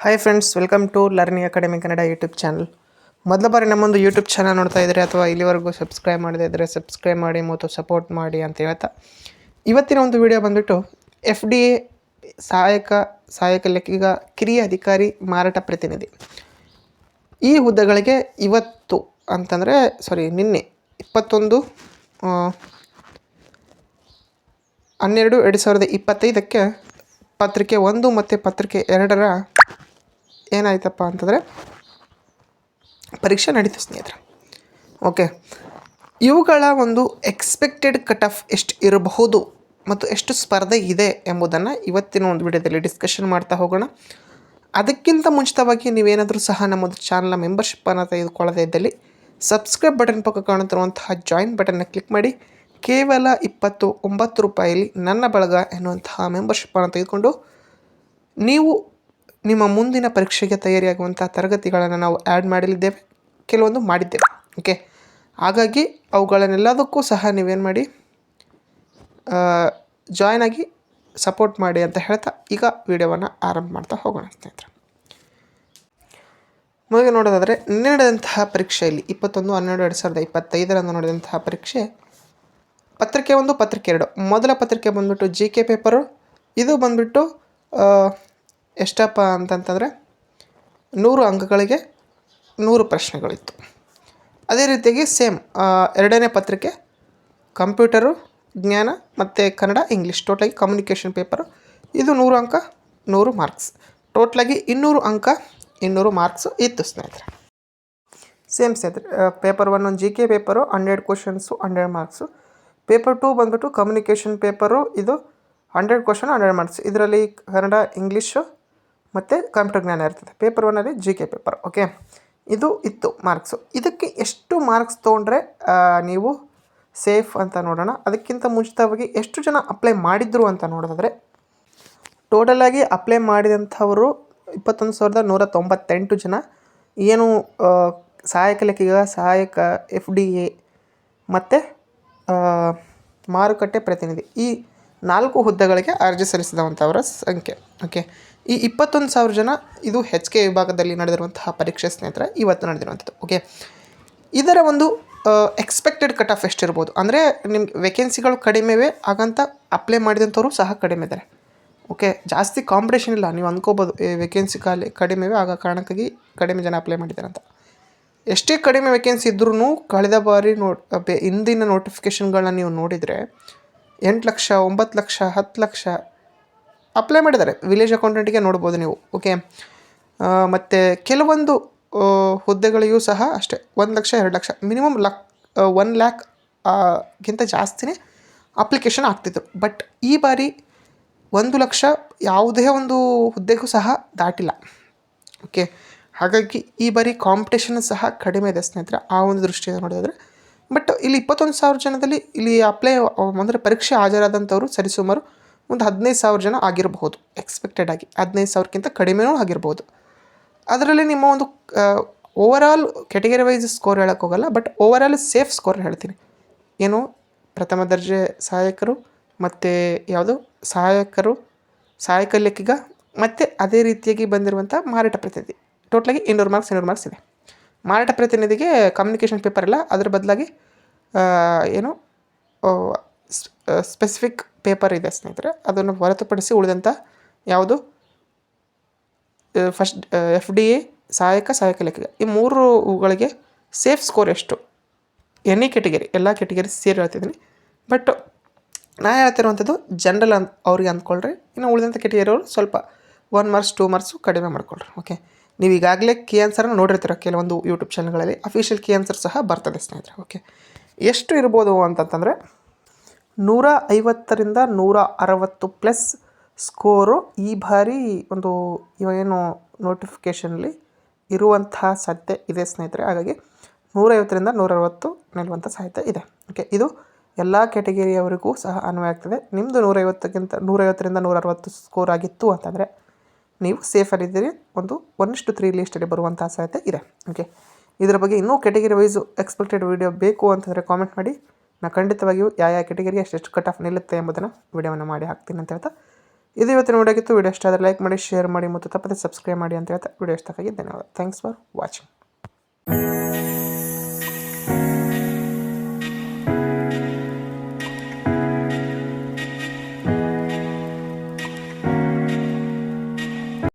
Hi friends welcome to learning academy Kannada YouTube channel ಮೊದಲ ಬಾರಿ ನಮ್ಮೊಂದು YouTube channel ನೋಡ್ತಾ ಇದ್ದರೆ ಅಥವಾ ಇಲ್ಲಿವರೆಗೂ ಸಬ್ಸ್ಕ್ರೈಬ್ ಮಾಡದೇ ಇದ್ದರೆ ಸಬ್ಸ್ಕ್ರೈಬ್ ಮಾಡಿ, ಮತ್ತು ಸಪೋರ್ಟ್ ಮಾಡಿ ಅಂತ ಹೇಳ್ತಾ. ಇವತ್ತಿನ ಒಂದು ವಿಡಿಯೋ ಬಂದುಬಿಟ್ಟು ಎಫ್ ಡಿ ಎ ಸಹಾಯಕ ಸಹಾಯಕ ಲೆಕ್ಕಿಗ ಕಿರಿಯ ಅಧಿಕಾರಿ ಮಾರಾಟ ಪ್ರತಿನಿಧಿ. ಈ ಹುದ್ದೆಗಳಿಗೆ ಇವತ್ತು ಅಂತಂದರೆ ಸಾರಿ ನಿನ್ನೆ ಇಪ್ಪತ್ತೊಂದು ಹನ್ನೆರಡು ಎರಡು ಸಾವಿರದ ಇಪ್ಪತ್ತೈದಕ್ಕೆ ಪತ್ರಿಕೆ ಒಂದು ಮತ್ತು ಪತ್ರಿಕೆ ಎರಡರ ಏನಾಯ್ತಪ್ಪ ಅಂತಂದರೆ ಪರೀಕ್ಷೆ ನಡೀತು ಸ್ನೇಹಿತರೆ. ಓಕೆ ಇವುಗಳ ಒಂದು ಎಕ್ಸ್ಪೆಕ್ಟೆಡ್ ಕಟ್ ಆಫ್ ಎಷ್ಟು ಇರಬಹುದು ಮತ್ತು ಎಷ್ಟು ಸ್ಪರ್ಧೆ ಇದೆ ಎಂಬುದನ್ನು ಇವತ್ತಿನ ಒಂದು ವಿಡಿಯೋದಲ್ಲಿ ಡಿಸ್ಕಷನ್ ಮಾಡ್ತಾ ಹೋಗೋಣ. ಅದಕ್ಕಿಂತ ಮುಂಚಿತವಾಗಿ ನೀವೇನಾದರೂ ಸಹ ನಮ್ಮದು ಚಾನಲ್ನ ಮೆಂಬರ್ಶಿಪ್ಪನ್ನು ತೆಗೆದುಕೊಳ್ಳದೇ ಇದ್ದಲ್ಲಿ ಸಬ್ಸ್ಕ್ರೈಬ್ ಬಟನ್ ಪಕ್ಕ ಕಾಣುತ್ತಿರುವಂತಹ ಜಾಯಿನ್ ಬಟನ್ನ ಕ್ಲಿಕ್ ಮಾಡಿ. ಕೇವಲ ಇಪ್ಪತ್ತು ಒಂಬತ್ತು ರೂಪಾಯಿಲಿ ನನ್ನ ಬಳಗ ಎನ್ನುವಂತಹ ಮೆಂಬರ್ಶಿಪ್ಪನ್ನು ತೆಗೆದುಕೊಂಡು ನೀವು ನಿಮ್ಮ ಮುಂದಿನ ಪರೀಕ್ಷೆಗೆ ತಯಾರಿಯಾಗುವಂಥ ತರಗತಿಗಳನ್ನು ನಾವು ಆ್ಯಡ್ ಮಾಡಲಿದ್ದೇವೆ ಕೆಲವೊಂದು ಮಾಡಿದ್ದೇವೆ. ಓಕೆ ಹಾಗಾಗಿ ಅವುಗಳನ್ನೆಲ್ಲದಕ್ಕೂ ಸಹ ನೀವೇನು ಮಾಡಿ ಜಾಯ್ನ್ ಆಗಿ ಸಪೋರ್ಟ್ ಮಾಡಿ ಅಂತ ಹೇಳ್ತಾ ಈಗ ವಿಡಿಯೋವನ್ನು ಆರಂಭ ಮಾಡ್ತಾ ಹೋಗೋಣ ಸ್ನೇಹಿತರೆ. ಮೊದಲಿಗೆ ನೋಡೋದಾದರೆ, ನಿನ್ನೆ ನಡೆದಂತಹ ಪರೀಕ್ಷೆಯಲ್ಲಿ ಇಪ್ಪತ್ತೊಂದು, ಹನ್ನೆರಡು, ಎರಡು ಸಾವಿರದ ಇಪ್ಪತ್ತೈದರಂದು ನಡೆದಂತಹ ಪರೀಕ್ಷೆ ಪತ್ರಿಕೆ ಒಂದು, ಪತ್ರಿಕೆ ಎರಡು. ಮೊದಲ ಪತ್ರಿಕೆ ಬಂದ್ಬಿಟ್ಟು ಜಿ ಕೆ ಪೇಪರು ಇದು ಬಂದ್ಬಿಟ್ಟು ಎಷ್ಟಪ್ಪ ಅಂತಂತಂದರೆ ನೂರು ಅಂಕಗಳಿಗೆ ನೂರು ಪ್ರಶ್ನೆಗಳಿತ್ತು. ಅದೇ ರೀತಿಯಾಗಿ ಸೇಮ್ ಎರಡನೇ ಪತ್ರಿಕೆ ಕಂಪ್ಯೂಟರು, ಜ್ಞಾನ ಮತ್ತು ಕನ್ನಡ, ಇಂಗ್ಲೀಷ್. ಟೋಟಲಾಗಿ ಕಮ್ಯುನಿಕೇಷನ್ ಪೇಪರು ಇದು ನೂರು ಅಂಕ, ನೂರು ಮಾರ್ಕ್ಸ್ ಟೋಟ್ಲಾಗಿ ಇನ್ನೂರು ಅಂಕ, ಇನ್ನೂರು ಮಾರ್ಕ್ಸು ಇತ್ತು ಸ್ನೇಹಿತರೆ. ಸೇಮ್ ಸ್ನೇಹಿತರೆ ಪೇಪರ್ ಒನ್ ಒಂದು G K paper hundred questions hundred marks paper two ಬಂದ್ಬಿಟ್ಟು ಕಮ್ಯುನಿಕೇಷನ್ ಪೇಪರು ಇದು ಹಂಡ್ರೆಡ್ ಕ್ವಶನ್ ಹಂಡ್ರೆಡ್ ಮಾರ್ಕ್ಸ್ ಇದರಲ್ಲಿ ಕನ್ನಡ, ಇಂಗ್ಲೀಷು ಮತ್ತು ಕಂಪ್ಯೂಟರ್ ಜ್ಞಾನ ಇರ್ತದೆ. ಪೇಪರ್ ಒನ್ನಲ್ಲಿ ಜಿ ಕೆ ಪೇಪರ್ ಓಕೆ ಇದು ಇತ್ತು ಮಾರ್ಕ್ಸು ಇದಕ್ಕೆ ಎಷ್ಟು ಮಾರ್ಕ್ಸ್ ತೊಗೊಂಡ್ರೆ ನೀವು ಸೇಫ್ ಅಂತ ನೋಡೋಣ. ಅದಕ್ಕಿಂತ ಮುಂಚಿತವಾಗಿ ಎಷ್ಟು ಜನ ಅಪ್ಲೈ ಮಾಡಿದ್ರು ಅಂತ ನೋಡೋದಾದರೆ ಟೋಟಲಾಗಿ ಅಪ್ಲೈ ಮಾಡಿದಂಥವರು ಇಪ್ಪತ್ತೊಂದು ಸಾವಿರದ ನೂರ ತೊಂಬತ್ತೆಂಟು ಜನ. ಏನು ಸಹಾಯಕ ಲೆಕ್ಕಿಗ, ಸಹಾಯಕ ಎಫ್ ಡಿ ಎ ಮತ್ತು ಮಾರುಕಟ್ಟೆ ಪ್ರತಿನಿಧಿ. ಈ ನಾಲ್ಕು ಹುದ್ದೆಗಳಿಗೆ ಅರ್ಜಿ ಸಲ್ಲಿಸಿದಂಥವರ ಸಂಖ್ಯೆ ಓಕೆ ಈ ಇಪ್ಪತ್ತೊಂದು ಸಾವಿರ ಜನ ಇದು ಹೆಚ್ ಕೆ ವಿಭಾಗದಲ್ಲಿ ನಡೆದಿರುವಂತಹ ಪರೀಕ್ಷೆ ಸ್ನೇಹಿತರೆ, ಇವತ್ತು ನಡೆದಿರುವಂಥದ್ದು ಓಕೆ ಇದರ ಒಂದು ಎಕ್ಸ್ಪೆಕ್ಟೆಡ್ ಕಟ್ ಆಫ್ ಎಷ್ಟಿರ್ಬೋದು? ಅಂದರೆ ನಿಮ್ಗೆ ವೇಕೆನ್ಸಿಗಳು ಕಡಿಮೆ ಇವೆ ಹಾಗಂತ ಅಪ್ಲೈ ಮಾಡಿದಂಥವರು ಸಹ ಕಡಿಮೆ ಇದ್ದಾರೆ ಓಕೆ ಜಾಸ್ತಿ ಕಾಂಪಿಟೇಷನ್ ಇಲ್ಲ, ನೀವು ಅಂದ್ಕೋಬೋದು ವೇಕೆನ್ಸಿ ಖಾಲಿ, ಕಡಿಮೆವೆ, ಆಗ ಕಾರಣಕ್ಕಾಗಿ ಕಡಿಮೆ ಜನ ಅಪ್ಲೈ ಮಾಡಿದ್ದಾರೆ ಅಂತ. ಎಷ್ಟೇ ಕಡಿಮೆ ವೇಕೆನ್ಸಿ ಇದ್ರೂ ಕಳೆದ ಬಾರಿ ನೋ ಹಿಂದಿನ ನೋಟಿಫಿಕೇಷನ್ಗಳನ್ನ ನೀವು ನೋಡಿದರೆ ಎಂಟು ಲಕ್ಷ, ಒಂಬತ್ತು ಲಕ್ಷ, ಹತ್ತು ಲಕ್ಷ ಅಪ್ಲೈ ಮಾಡಿದ್ದಾರೆ. ವಿಲೇಜ್ ಅಕೌಂಟೆಂಟಿಗೆ ನೋಡ್ಬೋದು ನೀವು ಓಕೆ ಮತ್ತು ಕೆಲವೊಂದು ಹುದ್ದೆಗಳಿಗೂ ಸಹ ಅಷ್ಟೇ, ಒಂದು ಲಕ್ಷ, ಎರಡು ಲಕ್ಷ ಮಿನಿಮಮ್ ಲಕ್ ಒನ್ ಲ್ಯಾಕ್ ಗಿಂತ ಜಾಸ್ತಿನೇ ಅಪ್ಲಿಕೇಶನ್ ಆಗ್ತಿತ್ತು. ಬಟ್ ಈ ಬಾರಿ ಒಂದು ಲಕ್ಷ ಯಾವುದೇ ಒಂದು ಹುದ್ದೆಗೂ ಸಹ ದಾಟಿಲ್ಲ ಓಕೆ ಹಾಗಾಗಿ ಈ ಬಾರಿ ಕಾಂಪಿಟೇಷನ್ ಸಹ ಕಡಿಮೆ ಇದೆ ಸ್ನೇಹಿತರೆ, ಆ ಒಂದು ದೃಷ್ಟಿಯಿಂದ ನೋಡಿದ್ರೆ. ಬಟ್ ಇಲ್ಲಿ ಇಪ್ಪತ್ತೊಂದು ಸಾವಿರ ಜನದಲ್ಲಿ ಇಲ್ಲಿ ಅಪ್ಲೈ ಅಂದರೆ ಪರೀಕ್ಷೆ ಹಾಜರಾದಂಥವ್ರು ಸರಿಸುಮಾರು ಒಂದು ಹದಿನೈದು ಸಾವಿರ ಜನ ಆಗಿರಬಹುದು. ಎಕ್ಸ್ಪೆಕ್ಟೆಡ್ ಆಗಿ ಹದಿನೈದು ಸಾವಿರಕ್ಕಿಂತ ಕಡಿಮೆನೂ ಆಗಿರ್ಬೋದು ಅದರಲ್ಲಿ ನಿಮ್ಮ ಒಂದು ಓವರಾಲ್ ಕೆಟಗರಿ ವೈಸ್ ಸ್ಕೋರ್ ಹೇಳೋಕ್ಕೋಗಲ್ಲ ಬಟ್ ಆಲ್ ಸೇಫ್ ಸ್ಕೋರ್ ಹೇಳ್ತೀನಿ. ಏನು? ಪ್ರಥಮ ದರ್ಜೆ ಸಹಾಯಕರು, ಮತ್ತು ಯಾವುದು? ಸಹಾಯಕರು, ಸಹಾಯಕ ಲೆಕ್ಕಿಗ, ಮತ್ತು ಅದೇ ರೀತಿಯಾಗಿ ಬಂದಿರುವಂಥ ಮಾರಾಟ ಪ್ರತಿನಿಧಿ. ಟೋಟ್ಲಾಗಿ ಇನ್ನೂರು ಮಾರ್ಕ್ಸ್ ಇನ್ನೂರು ಮಾರ್ಕ್ಸ್ ಇದೆ. ಮಾರಾಟ ಪ್ರತಿನಿಧಿಗೆ ಕಮ್ಯುನಿಕೇಷನ್ ಪೇಪರ್ ಇಲ್ಲ. ಅದ್ರ ಬದಲಾಗಿ ಏನು ಸ್ಪೆಸಿಫಿಕ್ ಪೇಪರ್ ಇದೆ ಸ್ನೇಹಿತರೆ. ಅದನ್ನು ಹೊರತುಪಡಿಸಿ ಉಳಿದಂಥ ಯಾವುದು ಫಸ್ಟ್ ಎಫ್ ಡಿ ಎ ಸಹಾಯಕ ಸಹಾಯಕ ಲೇಖಕ ಈ ಮೂರುಗಳಿಗೆ ಸೇಫ್ ಸ್ಕೋರ್ ಎಷ್ಟು? ಎನಿ ಕೆಟಗರಿ ಎಲ್ಲ ಕೆಟಗರಿ ಸೇರಿ ಹೇಳ್ತಿದ್ದೀನಿ. ಬಟ್ ನಾನು ಹೇಳ್ತಿರುವಂಥದ್ದು ಜನರಲ್ ಅಂತ ಅವ್ರಿಗೆ ಅಂದ್ಕೊಳ್ರಿ. ಇನ್ನು ಉಳಿದಂಥ ಕೆಟಗರಿಯವರು ಸ್ವಲ್ಪ ಒನ್ ಮಾರ್ಕ್ಸ್ ಟೂ ಮಾರ್ಕ್ಸು ಕಡಿಮೆ ಮಾಡ್ಕೊಳ್ರಿ ಓಕೆ ನೀವು ಈಗಾಗಲೇ ಕಿ ಆನ್ಸರ್ನ ನೋಡಿರ್ತೀರ, ಕೆಲವೊಂದು ಯೂಟ್ಯೂಬ್ ಚಾನಲ್ಗಳಲ್ಲಿ ಅಫಿಷಿಯಲ್ ಕಿ ಆನ್ಸರ್ ಸಹ ಬರ್ತದೆ ಸ್ನೇಹಿತರೆ ಓಕೆ ಎಷ್ಟು ಇರ್ಬೋದು ಅಂತಂತಂದರೆ ನೂರ ಐವತ್ತರಿಂದ ನೂರ ಅರವತ್ತು ಪ್ಲಸ್ ಸ್ಕೋರು ಈ ಬಾರಿ ಒಂದು ಏನು ನೋಟಿಫಿಕೇಷನಲ್ಲಿ ಇರುವಂತಹ ಸಾಧ್ಯತೆ ಇದೆ ಸ್ನೇಹಿತರೆ. ಹಾಗಾಗಿ ನೂರೈವತ್ತರಿಂದ ನೂರ ಅರವತ್ತು ನಿಲ್ಲುವಂಥ ಸಾಧ್ಯತೆ ಇದೆ ಓಕೆ ಇದು ಎಲ್ಲ ಕ್ಯಾಟಗರಿಯವರಿಗೂ ಸಹ ಅನ್ವಯ ಆಗ್ತದೆ. ನಿಮ್ಮದು ನೂರೈವತ್ತಕ್ಕಿಂತ, ನೂರೈವತ್ತರಿಂದ ನೂರ ಅರವತ್ತು ಸ್ಕೋರ್ ಆಗಿತ್ತು ಅಂತಂದರೆ ನೀವು ಸೇಫಲ್ಲಿದ್ದೀರಿ ಒಂದು ಒನ್ ಟು ತ್ರೀ ಲೀಸ್ಟಲ್ಲಿ ಬರುವಂಥ ಸಾಧ್ಯತೆ ಇದೆ. ಓಕೆ ಇದರ ಬಗ್ಗೆ ಇನ್ನೂ ಕೆಟಗರಿ ವೈಸು ಎಕ್ಸ್ಪೆಕ್ಟೆಡ್ ವೀಡಿಯೋ ಬೇಕು ಅಂತಂದರೆ ಕಾಮೆಂಟ್ ಮಾಡಿ. ನಾನು ಖಂಡಿತವಾಗಿಯೂ ಯಾವ ಯಾವ ಕೆಟಗರಿ ಎಷ್ಟೆಷ್ಟು ಕಟ್ ಆಫ್ ನಿಲ್ಲುತ್ತೆ ಎಂಬುದನ್ನು ವೀಡಿಯೋವನ್ನು ಮಾಡಿ ಹಾಕ್ತೀನಿ ಅಂತ ಹೇಳ್ತಾ. ಇದು ಇವತ್ತಿನ ನೋಡೋಕ್ಕಿತ್ತು ವಿಡಿಯೋ ಇಷ್ಟ ಆದರೆ ಲೈಕ್ ಮಾಡಿ ಶೇರ್ ಮಾಡಿ ಮತ್ತು ತಪ್ಪದೆ ಸಬ್ಸ್ಕ್ರೈಬ್ ಮಾಡಿ ಅಂತ ಹೇಳ್ತಾ. ವಿಡಿಯೋ ಇಷ್ಟಕ್ಕಾಗಿ ಧನ್ಯವಾದ. Thanks for watching